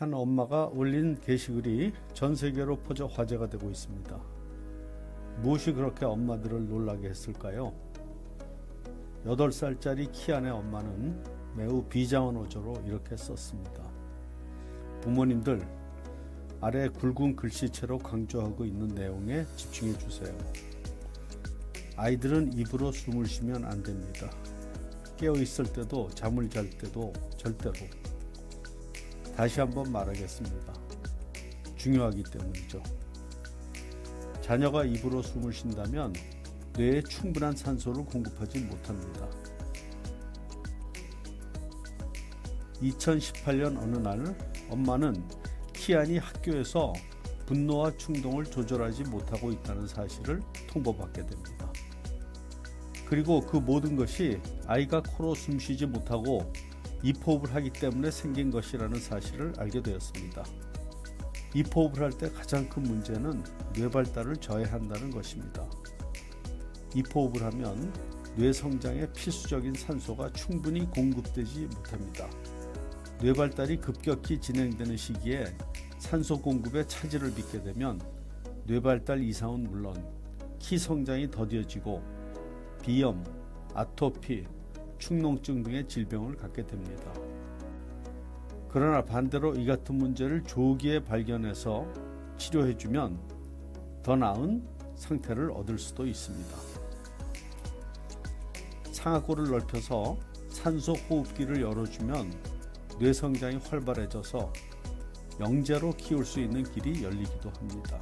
한 엄마가 올린 게시글이 전 세계로 퍼져 화제가 되고 있습니다. 무엇이 그렇게 엄마들을 놀라게 했을까요? 8살짜리 키안의 엄마는 매우 비장한 어조로 이렇게 썼습니다. 부모님들, 아래 굵은 글씨체로 강조하고 있는 내용에 집중해 주세요. 아이들은 입으로 숨을 쉬면 안 됩니다. 깨어 있을 때도 잠을 잘 때도 절대로 다시 한번 말하겠습니다. 중요하기 때문이죠. 자녀가 입으로 숨을 쉰다면 뇌에 충분한 산소를 공급하지 못합니다. 2018년 어느 날 엄마는 키안이 학교에서 분노와 충동을 조절하지 못하고 있다는 사실을 통보받게 됩니다. 그리고 그 모든 것이 아이가 코로 숨쉬지 못하고 입호흡을 하기 때문에 생긴 것이라는 사실을 알게 되었습니다. 입호흡을 할 때 가장 큰 문제는 뇌 발달을 저해한다는 것입니다. 입호흡을 하면 뇌 성장에 필수적인 산소가 충분히 공급되지 못합니다. 뇌 발달이 급격히 진행되는 시기에 산소 공급에 차질을 빚게 되면 뇌 발달 이상은 물론 키 성장이 더뎌지고 비염, 아토피, 축농증 등의 질병을 갖게 됩니다. 그러나 반대로 이 같은 문제를 조기에 발견해서 치료해주면 더 나은 상태를 얻을 수도 있습니다. 상악골을 넓혀서 산소 호흡기를 열어주면 뇌 성장이 활발해져서 영재로 키울 수 있는 길이 열리기도 합니다.